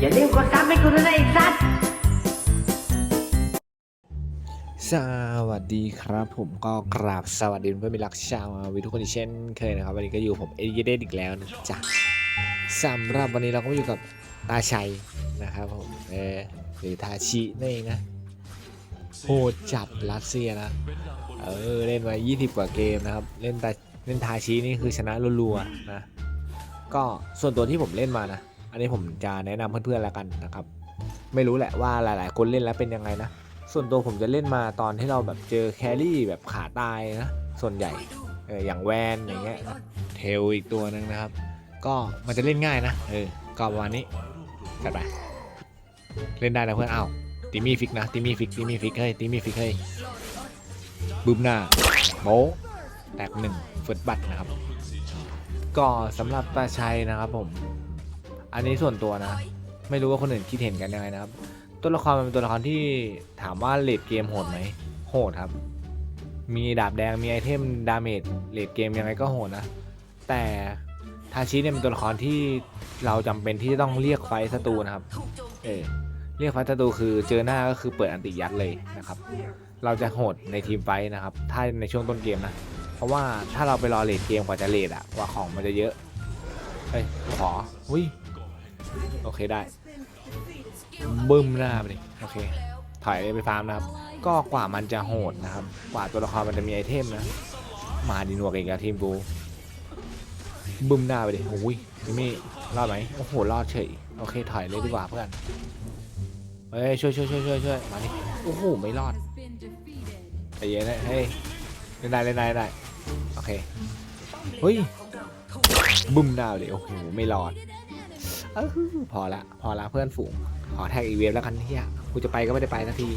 อย่าลืมกดซับให้กูด้วยนะไอ้สัสสวัสดีครับผมก็กราบสวัสดีเพื่อนมิตรรักชาววิทุกคนอีกเช่นเคยนะครับ วันนี้ก็อยู่ผมเอเยเดนอีกแล้วนะจ๊ะสำหรับวันนี้เราก็มาอยู่กับตาชัยนะครับผมเออหรือทาชินั่นเองนะโหดจับรัสเซียนะเออเล่นมา 20 กว่าเกมนะครับเล่นตาเล่นทาชินี่คือชนะรัวๆนะก็ส่วนตัวที่ผมเล่นมานะ อันนี้ผมจะแนะนำเพื่อนๆแล้วกันนะครับ ไม่รู้แหละว่าหลาย ๆ คนเล่นแล้วเป็นยังไงนะ ส่วนตัวผมจะเล่นมาตอนที่เราแบบเจอแครี่แบบขาตายนะ ส่วนใหญ่เอออย่างแวนอย่างเงี้ยเทลอีกตัวหนึงนะครับ ก็มันจะเล่นง่ายนะเออก็ประมาณนี้จัดไปเล่นได้นะเพื่อนอ้าวติมี่ฟิกนะติมี่ฟิกติมี่ฟิกเฮ้ยติมี่ฟิกเฮ้ยบึ้มหน้าโมแตกหนึ่งฟึดบัตนะครับ ก็สำหรับตาชัยนะครับผม อันนี้ส่วนตัวนะ ไม่รู้ว่าคนอื่นคิดเห็นกันยังไงนะครับ ตัวละครมันเป็นตัวละครที่ถามว่าเลดเกมโหดไหมโหดครับ มีดาบแดงมีไอเทมดาเมจเลดเกมยังไงก็โหดนะ แต่ทาชิเนี่ยเป็นตัวละครที่เราจำเป็นที่จะต้องเรียกไฟศัตรูนะครับ เออเรียกไฟศัตรูคือเจอหน้าก็คือเปิดอันติยัดเลยนะครับ เราจะโหดในทีมไฟนะครับ ถ้าในช่วงต้นเกมนะ เพราะว่าถ้าเราไปรอเลดเกมกว่าจะเลดอะกว่าของมันจะเยอะเฮ้ยขออุ้ย โอเคได้บึ้มหน้าไปดิโอเคถอยไปฟาร์มนะครับ ก็กว่ามันจะโหดนะครับ กว่าตัวละครมันจะมีไอเทมนะ มาดินวกอีกแล้วทีมกูบึ้มหน้าไปดิโอ้ยจิมมี่รอดไหมโอ้โหรอดเฉยโอเคถอยเลยดีกว่าเพื่อนเฮ้ยช่วยช่วยช่วยช่วยช่วยมาดิโอ้โหไม่รอดใจเย็นนะเฮ้ยเล่นได้เล่นได้เล่นได้โอเคเฮ้ยบึ้มหน้าไปดิโอ้โหไม่รอด เออพอละ พอละเพื่อนฝูง ขอแท็กอีเวฟแล้วกันเฮียกูจะไปก็ไม่ได้ไปนาที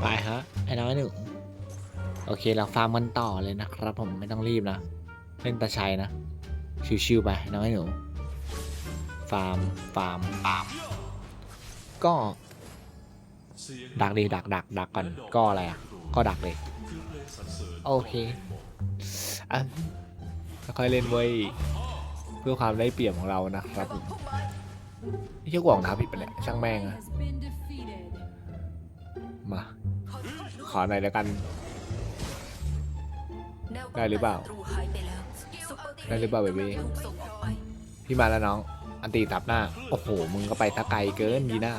ไปฮะไอ้น้อยหนึ่งโอเคเราฟาร์มกันต่อเลยนะครับผมไม่ต้องรีบนะ เล่นตาชัยนะ ชิวๆไปน้อยหนูฟาร์มฟาร์มฟาร์มก็ ดักดีดักดักดักก่อนก็อะไรอะ ก็ดักเลย โอเคอะค่อยเล่นเว้ย เพื่อความได้เปรียบของเรานะครับผมนี่เชื่อกว่องท้าผิดไปแหละช่างแม่งอะมา ขอหน่อยแล้วกัน ได้หรือเปล่า ได้หรือเปล่าเบบี้พี่มาแล้วน้อง อันตีตับหน้า โอ้โห มึงก็ไปตะไกลเกินยีหน้า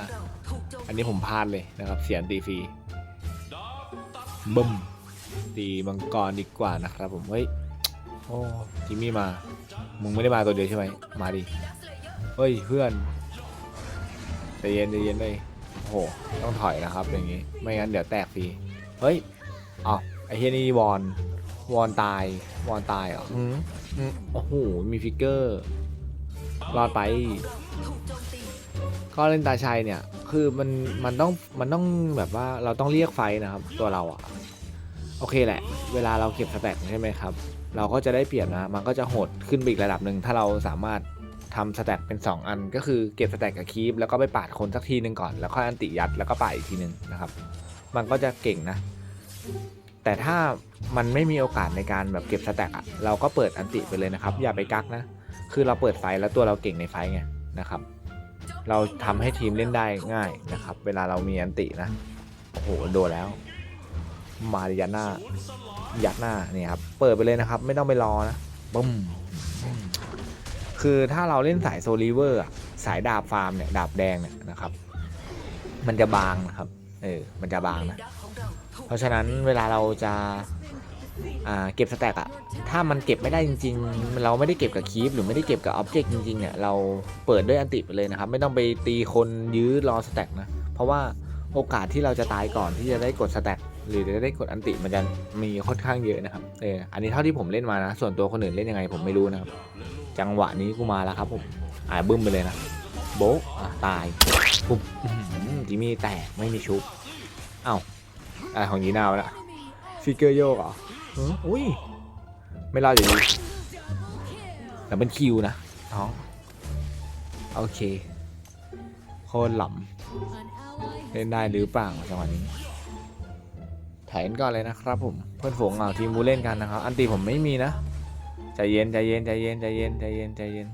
อันนี้ผมพลาดเลยนะครับ เสียอันตีฟรีบึ้มตีมังกรดีกว่านะครับผม เฮ้ย โอ้จิมมี่มา มึงไม่ได้มาตัวเดียวใช่ไหม มาดิ เฮ้ยเพื่อนใจเย็นใจเย็นเลยโอ้โห ต้องถอยนะครับอย่างงี้ ไม่งั้นเดี๋ยวแตกฟรี เฮ้ยอ๋อไอ้เฮียนี่วอน วอนตาย วอนตายเหรออืมอืมโอ้โห มีฟิกเกอร์ รอดไป ก็เล่นตาชัยเนี่ย คือมัน มันต้อง มันต้องแบบว่าเราต้องเรียกไฟนะครับ ตัวเราอะโอเคแหละ เวลาเราเก็บสแต็กใช่ไหมครับ เราก็จะได้เปรียบนะ มันก็จะโหดขึ้นไปอีกระดับหนึ่งถ้าเราสามารถทำสแต็กเป็น 2 อัน ก็คือเก็บสแต็กกับคีปแล้วก็ไปปาดคนสักทีหนึ่งก่อนแล้วค่อยอันติยัดแล้วก็ปาดอีกทีหนึ่งนะครับ มันก็จะเก่งนะ แต่ถ้ามันไม่มีโอกาสในการแบบเก็บสแต็กอะเราก็เปิดอันติไปเลยนะครับ อย่าไปกักนะ คือเราเปิดไฟแล้วตัวเราเก่งในไฟไงนะครับ เราทำให้ทีมเล่นได้ง่ายนะครับ เวลาเรามีอันตินะโอ้โหโดนแล้ว มาดิยัดหน้ายัดหน้าเนี่ยครับเปิดไปเลยนะครับ ไม่ต้องไปรอนะบึ้มคือถ้าเราเล่นสายโซลิเวอร์สายดาบฟาร์มเนี่ยดาบแดงเนี่ยนะครับ มันจะบางนะครับเออมันจะบางนะ เพราะฉะนั้นเวลาเราจะเก็บสแต็กอะถ้ามันเก็บไม่ได้จริง ๆ เราไม่ได้เก็บกับคีปหรือไม่ได้เก็บกับอ็อบเจกต์จริงๆเนี่ยเราเปิดด้วยอันติไปเลยนะครับ ไม่ต้องไปตีคนยื้อรอสแต็กนะ เพราะว่าโอกาสที่เราจะตายก่อนที่จะได้กดสแต็ก หรือจะได้กดอันติมันจะมีค่อนข้างเยอะนะครับเอออันนี้เท่าที่ผมเล่นมานะ ส่วนตัวคนอื่นเล่นยังไงผมไม่รู้นะครับ จังหวะนี้กูมาแล้วครับผมอ่าบึ้มไปเลยนะโบ๊ะอะตายปุ๊บจิมี่แตกไม่มีชุบเอ้าอะไรของยีนาวละฟิกเกอร์โยกเหรออืออุ้ยไม่รอดอยู่ดีแต่เป็นคิวนะน้องโอเคโคตรหล่ำเล่นได้หรือเปล่าจังหวะนี้ ถ่ายกันก่อนเลยนะครับผมเพื่อนฝูงเอาทีมบูเล่นกันนะครับ อันตีผมไม่มีนะใจเย็นใจเย็นใจเย็นใจเย็นใจเย็นใจเย็น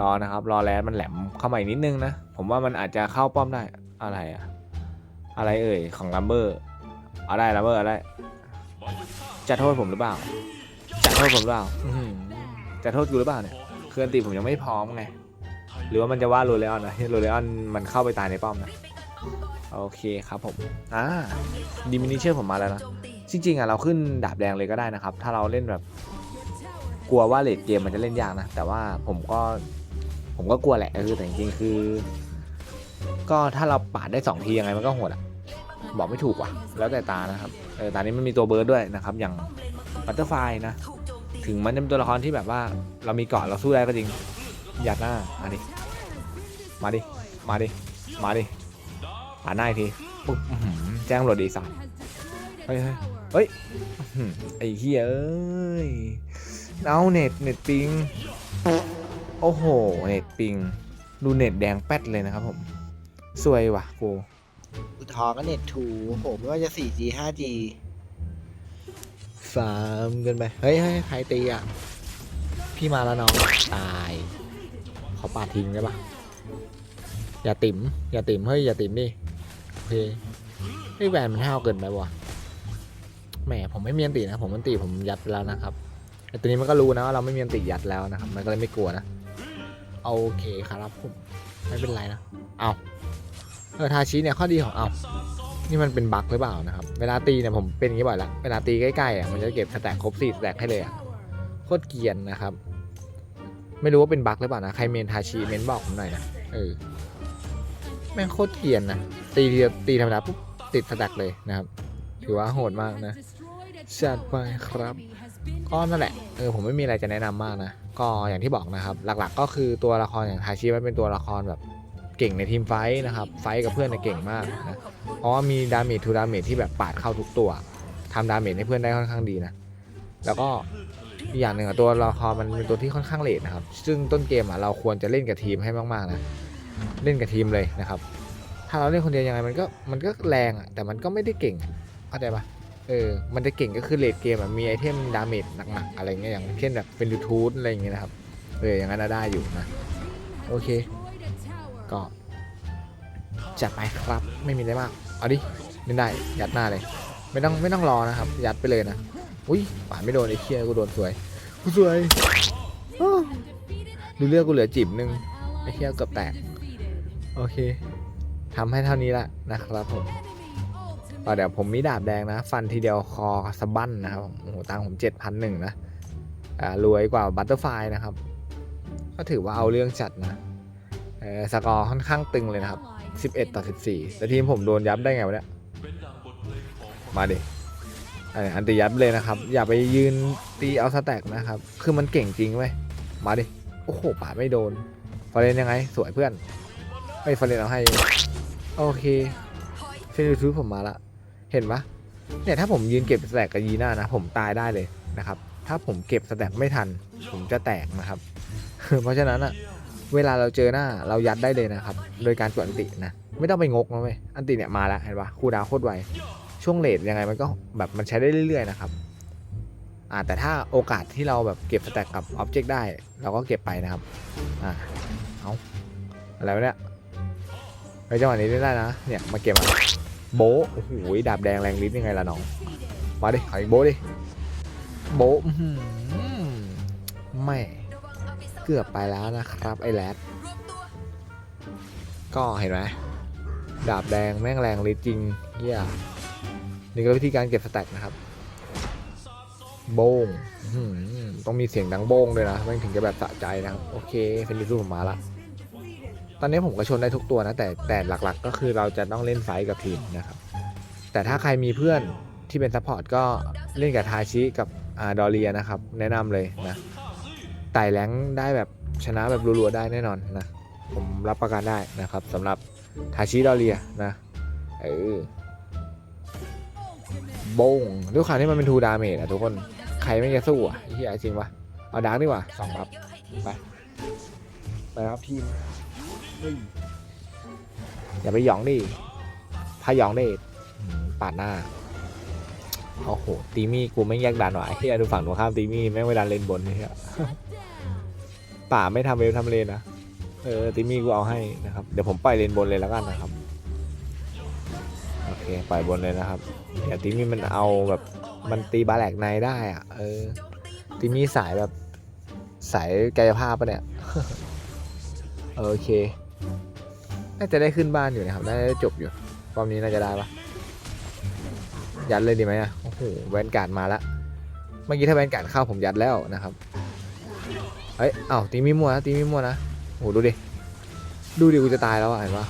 รอนะครับ รอแลนมันแหลมเข้ามาอีกนิดนึงนะ ผมว่ามันอาจจะเข้าป้อมได้อะไรอะอะไรเอ่ยของลัมเบอร์เอาได้ลัมเบอร์อาได้จะโทษผมหรือเปล่าจะโทษผมหรือเปล่าจะโทษกูหรือเปล่าเนี่ยคืออันติผมยังไม่พร้อมไง หรือว่ามันจะว่าโรเลออนนะโรเลออนมันเข้าไปตายในป้อมนะ โอเคครับผม อ่าดิมินิเชอร์ผมมาแล้วนะ จริงๆอะเราขึ้นดาบแดงเลยก็ได้นะครับ ถ้าเราเล่นแบบ กลัวว่าเลดเกมมันจะเล่นยากนะ แต่ว่าผมก็ ผมก็กลัวแหละเออแต่จริงๆคือ ก็ถ้าเราปาดได้สองทียังไงมันก็โหดอะ บอกไม่ถูกว่ะ แล้วแต่ตานะครับ เออตานี้มันมีตัวเบิร์ดด้วยนะครับ อย่างบัตเตอร์ไฟนะ ถึงมันจะเป็นตัวละครที่แบบว่า เรามีเกาะเราสู้ได้ก็จริงยัดหน้ามาดิ มาดิ มาดิ มาดิ ปาดหน้าอีกทีปุ๊บอื้อหือแจ้งตำรวจดีสัตว์เฮ้ยเฮ้ยเฮ้ยอื้อหือไอ้เหี้ยเอ้ยเอาเน็ตเน็ตปิง โอ้โห เน็ตปิง ดูเน็ตแดงแป๊ดเลยนะครับผมสวยว่ะกูอุทธรก็เน็ตถูผมไม่ว่าจะ 4G 5G สามเกินไป เฮ้ยเฮ้ยใครตีอะ พี่มาแล้วน้อง ตาย เขาปาดทิ้งได้ปะอย่าติ่มอย่าติ่มเฮ้ย อย่าติ่มดิโอเคเฮ้แหวนมันห้าวเกินไปวะแหมผมไม่มีอันตินะ ผมอันติผมยัดไปแล้วนะครับไอตัวนี้มันก็รู้นะว่าเราไม่มีอันติยัดแล้วนะครับ มันก็เลยไม่กลัวนะโอเคครับผมไม่เป็นไรนะเอาเออทาชิเนี่ยข้อดีของเอานี่มันเป็นบั๊กหรือเปล่านะครับ เวลาตีเนี่ยผมเป็นอย่างนี้บ่อยละเวลาตีใกล้ๆอะมันจะเก็บสแต็กครบสี่สแต็กให้เลยอะโคตรเกียนนะครับ ไม่รู้ว่าเป็นบั๊กหรือเปล่านะใครเมนทาชิเมนบอกผมหน่อยนะเออ แม่งโคตรเกียนนะตีเดียวตีธรรมดาปุ๊บติดสแต็กเลยนะครับ ถือว่าโหดมากนะจัดไปครับก็นั่นแหละเออผมไม่มีอะไรจะแนะนำมากนะก็อย่างที่บอกนะครับ หลักๆ ก็คือตัวละครอย่างทาชิมันเป็นตัวละครแบบเก่งในทีมไฟท์นะครับ ไฟท์กับเพื่อนเนี่ยเก่งมากนะเพราะว่ามีดาเมจทูดาเมจที่แบบปาดเข้าทุกตัวทำดาเมจให้เพื่อนได้ค่อนข้างดีนะแล้วก็อีกอย่างหนึ่งอะตัวละครมันเป็นตัวที่ค่อนข้างเลทนะครับ ซึ่งต้นเกมอะเราควรจะเล่นกับทีมให้มากๆนะ เล่นกับทีมเลยนะครับ ถ้าเราเล่นคนเดียวยังไงมันก็มันก็แรงอะแต่มันก็ไม่ได้เก่งเข้าใจปะเออมันจะเก่งก็คือเลทเกมอะมีไอเทมดาเมจหนักๆอะไรเงี้ยอย่างเช่นแบบเป็นดูทูธอะไรอย่างเงี้ยนะครับเอออย่างนั้นได้อยู่นะโอเค ก็จัดไปครับไม่มีอะไรมากเอาดิเล่นได้ยัดหน้าเลย ไม่ต้องไม่ต้องรอนะครับ ยัดไปเลยนะอุ้ยป่าดไม่โดนไอ้เคียกูโดนสวยกูสวยดูเลือกกูเหลือจิบนึงไอ้เคียเกือบแตก โอเคทำให้เท่านี้ละนะครับผมก็เดี๋ยวผมมีดาบแดงนะ ฟันทีเดียวคอสะบั้นนะครับโอ้โหตังผมเจ็ดพันหนึ่งนะอ่ารวยกว่าบัตเตอร์ไฟนะครับ ก็ถือว่าเอาเรื่องจัดนะเออสกอร์ค่อนข้างตึงเลยนะครับ 11 ต่อ 14 แต่ทีมผมโดนยับได้ไงวะเนี่ย มาดิอันตียับเลยนะครับ อย่าไปยืนตีเอาสแต็กนะครับ คือมันเก่งจริงเว้ย มาดิ โอ้โหป่าไม่โดนฟอเรนยังไง สวยเพื่อน ไม่ฟอเรนเอาให้ โอเคเฟนทูผมมาละ เห็นปะเนี่ยถ้าผมยืนเก็บสแต็กกับยีน่านะ ผมตายได้เลยนะครับ ถ้าผมเก็บสแต็กไม่ทัน ผมจะแตกนะครับ เพราะฉะนั้นอะเวลาเราเจอหน้าเรายัดได้เลยนะครับ โดยการกดอันตินะ ไม่ต้องไปงกนะเว้ยอันติเนี่ยมาแล้วเห็นปะคูดาวโคตรไว ช่วงเลทยังไงมันก็แบบมันใช้ได้เรื่อยๆนะครับอ่าแต่ถ้าโอกาสที่เราแบบเก็บสแต็กกับอ็อบเจกต์ได้ เราก็เก็บไปนะครับ อ่าเอาอะไรวะเนี่ย ไปจังหวะนี้ได้นะ เนี่ยมาเก็บมาโบโอ้โหดาบแดงแรงลิ้นยังไงล่ะน้อง มาดิขออีกโบดิโบะอื้อหือแม่ เกือบไปแล้วนะครับไอ้แรดก็เห็นไหมดาบแดงแม่งแรงลิ้นจริงเฮียนี่ก็วิธีการเก็บสแต็กนะครับ โบงต้องมีเสียงดังโบงด้วยนะ แม่งถึงจะแบบสะใจนะครับ โอเคเฟนดิซูผมมาละ ตอนนี้ผมก็ชนได้ทุกตัวนะแต่แต่หลักๆ ก็คือเราจะต้องเล่นไฟกับทีมนะครับ แต่ถ้าใครมีเพื่อนที่เป็นซัพพอร์ตก็เล่นกับทาชิกับอาดอเรียนะครับ แนะนำเลยนะไต่แรงได้แบบชนะแบบรัวๆได้แน่นอนนะ ผมรับประกันได้นะครับสำหรับทาชิดอเรียนะเออโบงด้วยความที่มันเป็นทูดาเมจอะทุกคนใครไม่จะสู้อะเฮียจริงปะเอาดาร์กดีกว่าสองบัฟไปไปครับทีม อย่าไปหยองดิถ้าหยองดิปาดหน้าโอ้โหตีมี่กูไม่แยกดันหว่ะไอ้เฮียดูฝั่งตรงข้ามตีมี่แม่งไม่ดันเลนบนเฮียป่าไม่ทำเวลทำเลนนะเออติมี่กูเอาให้นะครับเดี๋ยวผมปล่อยเลนบนเลยแล้วกันนะครับโอเคปล่อยบนเลยนะครับเดี๋ยวติมี่มันเอาแบบมันตีบาแหลกในได้อะเออติมี่สายแบบสายกายภาพปะเนี่ยโอเค น่าจะได้ขึ้นบ้านอยู่นะครับ น่าจะได้จบอยู่รอบนี้น่าจะได้ปะยัดเลยดีไหมอะ โอ้โห แวนการ์ดมาละ เมื่อกี้ถ้าแวนการ์ดเข้าผมยัดแล้วนะครับเอ้ยเอ้าตีมีมัวนะตีมีมัวนะ โอ้โห ดูดิ ดูดิ กูจะตายแล้วอะเห็นปะ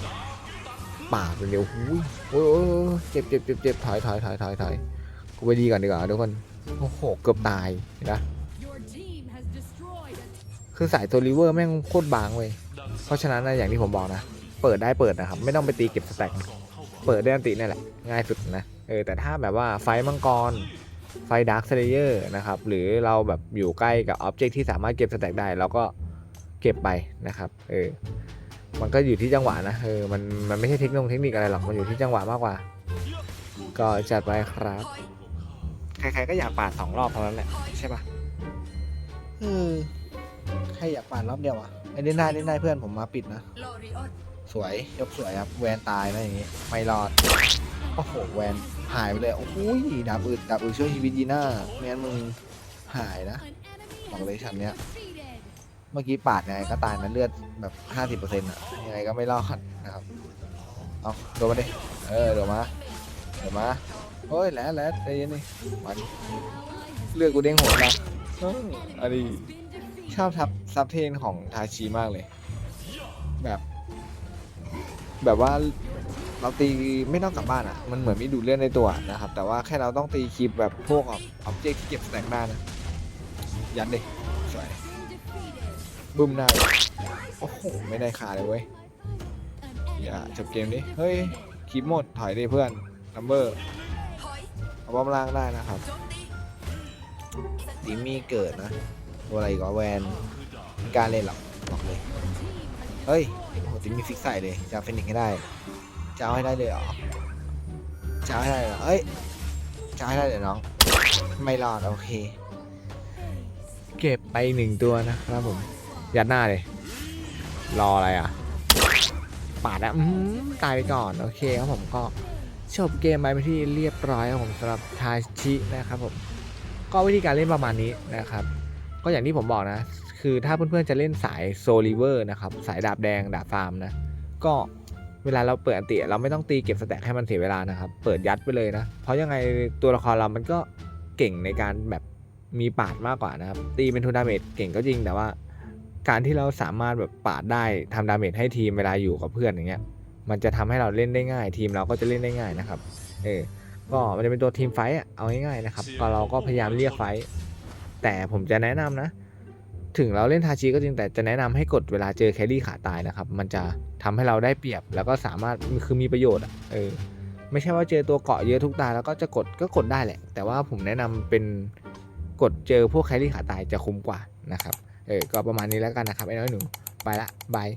ปาดเป็นเดียวหุ้ยโอ้ยโอ้ยเจ็บเจ็บเจ็บเจ็บถอยถอยถอยถอยถอยกูไปดีก่อนดีกว่าทุกคน โอ้โห เกือบตายเห็นปะคือสายตัวริเวอร์แม่งโคตรบางเว้ย เพราะฉะนั้นนะอย่างที่ผมบอกนะ เปิดได้เปิดนะครับ ไม่ต้องไปตีเก็บสแต็กเปิดได้อันตินี่แหละ ง่ายสุดนะเออแต่ถ้าแบบว่าไฟมังกรไฟดาร์คเซเลเยอร์นะครับ หรือเราแบบอยู่ใกล้กับอ็อบเจกต์ที่สามารถเก็บสแต็กได้เราก็เก็บไปนะครับ เออ มันก็อยู่ที่จังหวะนะเออมันมันไม่ใช่เทคโนโลยีเทคนิคอะไรหรอกมันอยู่ที่จังหวะมากกว่า ก็จัดไปครับใครๆก็อยากปาดสองรอบเท่านั้นแหละใช่ปะเออใครอยากปาดรอบเดียวอะไอ้เล่นได้เล่นได้เพื่อนผมมาปิดนะ Loriot สวยยกสวยครับแวนตายนะอย่างงี้ไม่รอดโอ้โหแวนหายไปเลยโอ้โหดาบอึดดาบอึดช่วยชีวิตยีน่าไม่งั้นมึงหายนะบอกเลย has ฉันเนี้ยเมื่อกี้ปาดยังไงก็ตายนะเลือดแบบห้าสิบเปอร์เซ็นต์อะยังไงก็ไม่รอดนะครับเอาโดนมาดิเออโดนมาโดนมาโอ้ยแล้วแล้วใจเย็นดิมาดิเลือดกูเด้งโหดนะเอออันนี้ชอบทับซับเทนของทาชิมากเลย แบบ แบบว่าเราตีไม่ต้องกลับบ้านอะ่ะ มันเหมือนมีดูดเลือดในตัวนะครับ แต่ว่าแค่เราต้องตีคลิปแบบพวกออบเจกที่เก็บสแต็กได้นะ ยัดเลยสวยบึ้มได้โอ้โห ไม่ได้ขาเลยเว้ย อย่าจบเกมดิเฮ้ยคลิปหมด ถอยดิเพื่อนลัมเบอร์เอาบอมล่างได้นะครับตีมี่เกิดนะ ตัวอะไรก็แวน การเล่นหรอกบอกเลย เฮ้ยโหตีมี่ฟิกใส่เลยจะเฟนิกให้ได้จะเอาให้ได้เลยเหรอจะเอาให้ได้เหรอเอ้ยจะให้ได้เลยน้อง ไม่รอดโอเค เก็บไปหนึ่งตัวนะครับผม ยัดหน้าเลย รออะไรอะปาดอะอืมตายไปก่อนโอเคครับผมก็จบเกมไปที่เรียบร้อยครับผมสำหรับทาชินะครับผม ก็วิธีการเล่นประมาณนี้นะครับ ก็อย่างที่ผมบอกนะ คือถ้าเพื่อนๆจะเล่นสายโซลิเวอร์นะครับ สายดาบแดงดาบฟาร์มนะ ก็เวลาเราเปิดอันติเราไม่ต้องตีเก็บสแต็กให้มันเสียเวลานะครับ เปิดยัดไปเลยนะ เพราะยังไงตัวละครเรามันก็เก่งในการแบบมีปาดมากกว่านะครับ ตีเป็นทูดาเมจเก่งก็จริงแต่ว่า การที่เราสามารถแบบปาดได้ทำดาเมจให้ทีมเวลาอยู่กับเพื่อนอย่างเงี้ย มันจะทำให้เราเล่นได้ง่าย ทีมเราก็จะเล่นได้ง่ายนะครับ เออ ก็มันจะเป็นตัวทีมไฟต์เอาง่ายๆนะครับก็เราก็พยายามเรียกไฟต์แต่ผมจะแนะนำนะ ถึงเราเล่นทาชิก็จริงแต่จะแนะนำให้กดเวลาเจอแครี่ขาตายนะครับ มันจะทำให้เราได้เปรียบแล้วก็สามารถคือมีประโยชน์อะเออไม่ใช่ว่าเจอตัวเกาะเยอะทุกตาแล้วก็จะกดก็กดได้แหละ แต่ว่าผมแนะนำเป็นกดเจอพวกแครี่ขาตายจะคุ้มกว่านะครับเออก็ประมาณนี้แล้วกันนะครับไอ้น้อยหนูไปละบาย